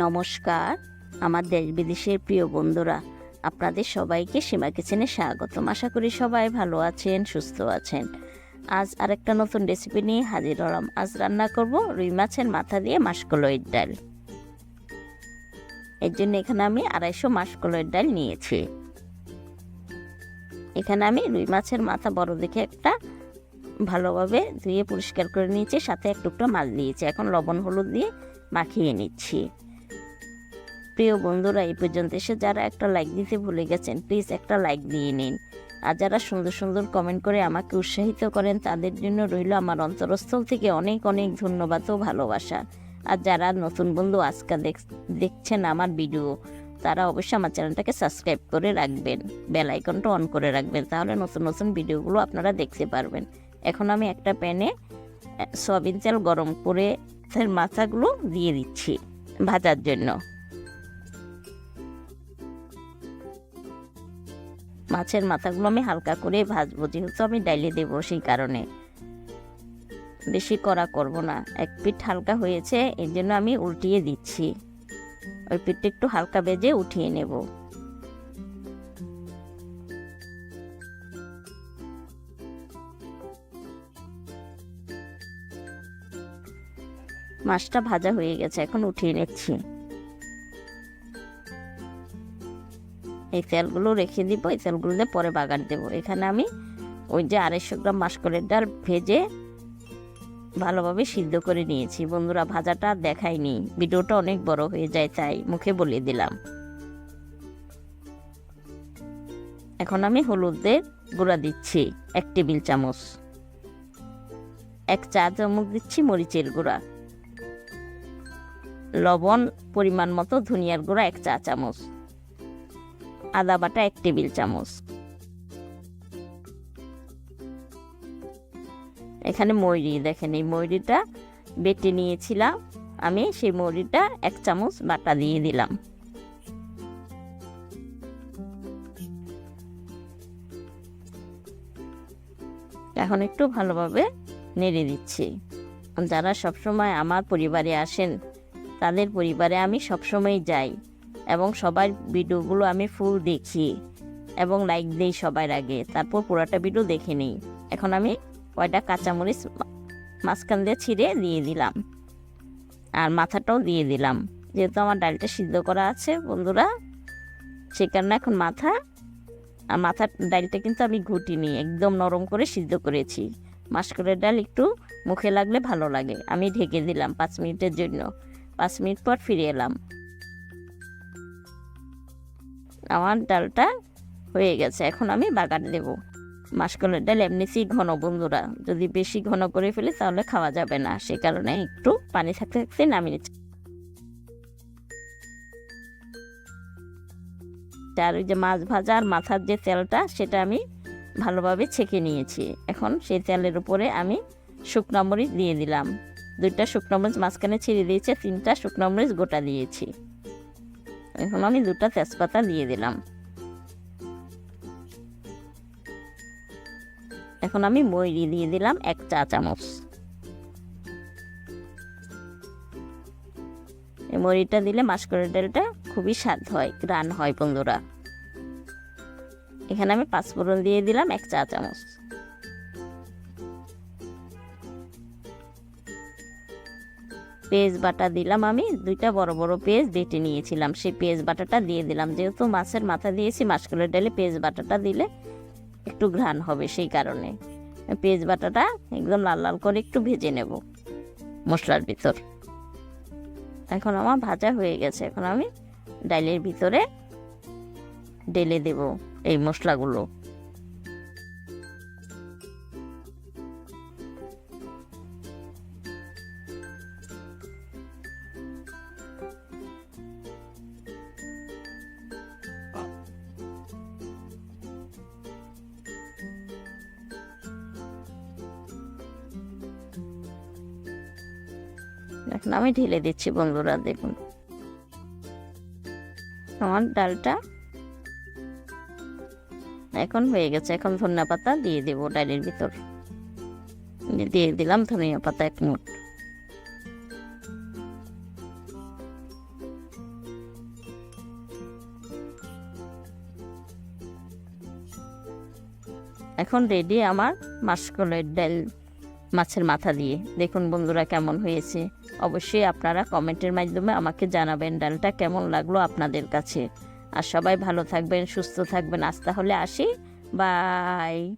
নমস্কার, আমার দেশ বিদেশের প্রিয় বন্ধুরা, আপনাদের সবাইকে সীমা কিচেনে স্বাগতম। আশা করি সবাই ভালো আছেন, সুস্থ আছেন। আজ আরেকটা নতুন রেসিপি নিয়ে হাজির হলাম। আজ রান্না করব রুই মাছের মাথা দিয়ে মাসকলইয়ের ডাল। এর জন্য এখানে আমি আড়াইশো মাসকলইয়ের ডাল নিয়েছি। এখানে আমি রুই মাছের মাথা বড় দেখে একটা ভালোভাবে ধুয়ে পরিষ্কার করে নিয়েছি, সাথে এক টুকরো মাছ দিয়েছি এখন লবণ হলুদ দিয়ে মাখিয়ে নিচ্ছি। প্রিয় বন্ধুরা, এই পর্যন্ত এসে যারা একটা লাইক দিতে ভুলে গেছেন প্লিজ একটা লাইক দিয়ে নিন। আর যারা সুন্দর সুন্দর কমেন্ট করে আমাকে উৎসাহিত করেন, তাদের জন্য রইল আমার অন্তরস্থল থেকে অনেক অনেক ধন্যবাদ ও ভালোবাসা। আর যারা নতুন বন্ধু আজকে দেখ- দেখছেন আমার ভিডিও তারা অবশ্যই আমার চ্যানেলটাকে সাবস্ক্রাইব করে রাখবেন বেল আইকনটা অন করে রাখবেন, তাহলে নতুন নতুন ভিডিওগুলো আপনারা দেখতে পারবেন। এখন আমি একটা প্যানে সয়াবিন তেল গরম করে মাথাগুলো দিয়ে দিচ্ছি ভাজার জন্য। মাছের মাথাগুলো আমি হালকা করে ভাজবো, যেহেতু আমি ডাইলে দেবো সেই কারণে। বেশি কড়া করব না। এক পিঠ হালকা হয়েছে, এর জন্য আমি উল্টিয়ে দিচ্ছি। ওই পিঠটা একটু হালকা বেজে উঠিয়ে নেব। মাছটা ভাজা হয়ে গেছে, এখন উঠিয়ে নিচ্ছি। এই তেলগুলো রেখে দিব, এই তেলগুলো দিয়ে পরে বাগার দেবো। এখানে আমি ওই যে আড়াইশো গ্রাম মাসকলের ডাল ভেজে ভালোভাবে সিদ্ধ করে নিয়েছি। বন্ধুরা, ভাজাটা দেখাইনি। ভিডিওটা অনেক বড় হয়ে যায়, তাই মুখে বলে দিলাম। এখন আমি হলুদের গুঁড়া দিচ্ছি, এক টেবিল চামচ। এক চা চামচ দিচ্ছি মরিচের গুঁড়া। লবণ পরিমাণ মতো ধনিয়ার গুঁড়া এক চা চামচ। আদা বাটা এক টেবিল চামচ। এখানে ময়ূরি, দেখেন এই ময়ূরিটা বেটে নিয়েছিলাম। আমি সেই ময়ূরিটা এক চামচ বাটা দিয়ে দিলাম। এখন একটু ভালোভাবে নেড়ে দিচ্ছি। যারা সবসময় আমার পরিবারে আসেন, তাদের পরিবারে আমি সবসময় যাই। এবং সবার ভিডিওগুলো আমি ফুল দেখি। এবং লাইক দিই সবার আগে। তারপর পুরোটা ভিডিও দেখে নিই। এখন আমি কয়টা কাঁচামরিচ মাঝখান দিয়ে ছিঁড়ে দিয়ে দিলাম। আর মাথাটাও দিয়ে দিলাম। যেহেতু আমার ডালটা সিদ্ধ করা আছে, বন্ধুরা, সে কারণে এখন মাথা আর মাথার ডালটা কিন্তু আমি ঘুটিনি, একদম নরম করে সিদ্ধ করেছি। মাসকলের ডাল একটু মুখে লাগলে ভালো লাগে। আমি ঢেকে দিলাম পাঁচ মিনিটের জন্য। পাঁচ মিনিট পর ফিরে এলাম। আমার ডালটা হয়ে গেছে। এখন আমি বাগার দেব। মাসকলের ডাল এমনিতেই ঘন বন্ধুরা। যদি বেশি ঘন করে ফেলি তাহলে খাওয়া যাবে না। সে কারণে একটু পানি থাকতে থাকতে নামিয়ে নিচ্ছি। আর ওই যে মাছ ভাজা আর মাথার যে তেলটা, সেটা আমি ভালোভাবে ছেঁকে নিয়েছি। এখন সেই তেলের উপরে আমি শুকনো মরিচ দিয়ে দিলাম। দুইটা শুকনো মরিচ মাঝখানে ছিঁড়ে দিয়েছে, তিনটা শুকনো মরিচ গোটা দিয়েছি। এখন আমি দুটো তেজপাতা দিয়ে দিলাম। এখন আমি ময়রি দিয়ে দিলাম এক চা চামচ। এই মরিটা দিলে মাসকরের ডালটা খুবই স্বাদ হয় রান হয় বন্ধুরা। এখানে আমি পাঁচফোড়ন দিয়ে দিলাম এক চা চামচ। পেঁয়াজ বাটা দিলাম আমি, দুইটা বড় বড় পেঁয়াজ বেটে নিয়েছিলাম। সেই পেঁয়াজ বাটাটা দিয়ে দিলাম। যেহেতু মাছের মাথা দিয়েছি মাসকলের ডালে পেঁয়াজ বাটাটা দিলে একটু ঘ্রাণ হবে সেই কারণে। পেঁয়াজ বাটাটা একদম লাল লাল করে একটু ভেজে নেব মশলার ভিতর। এখন আমার ভাজা হয়ে গেছে। এখন আমি ডালের ভিতরে ঢেলে দেব এই মশলাগুলো। এখন আমি ঢেলে দিচ্ছি, বন্ধুরা, দেখুন। আমার ডালটা এখন হয়ে গেছে। এখন ধনিয়া পাতা দিয়ে দেব ডালের ভিতর। দিয়ে দিলাম ধনিয়া পাতা এক মুঠ। এখন রেডি আমার মাসকলের ডাল মাছের মাথা দিয়ে। দেখুন বন্ধুরা কেমন হয়েছে। অবশ্যই আপনারা কমেন্টের মাধ্যমে আমাকে জানাবেন ডালটা কেমন লাগল আপনাদের কাছে। আর সবাই ভালো থাকবেন, সুস্থ থাকবেন। আজ তাহলে আসি। বাই।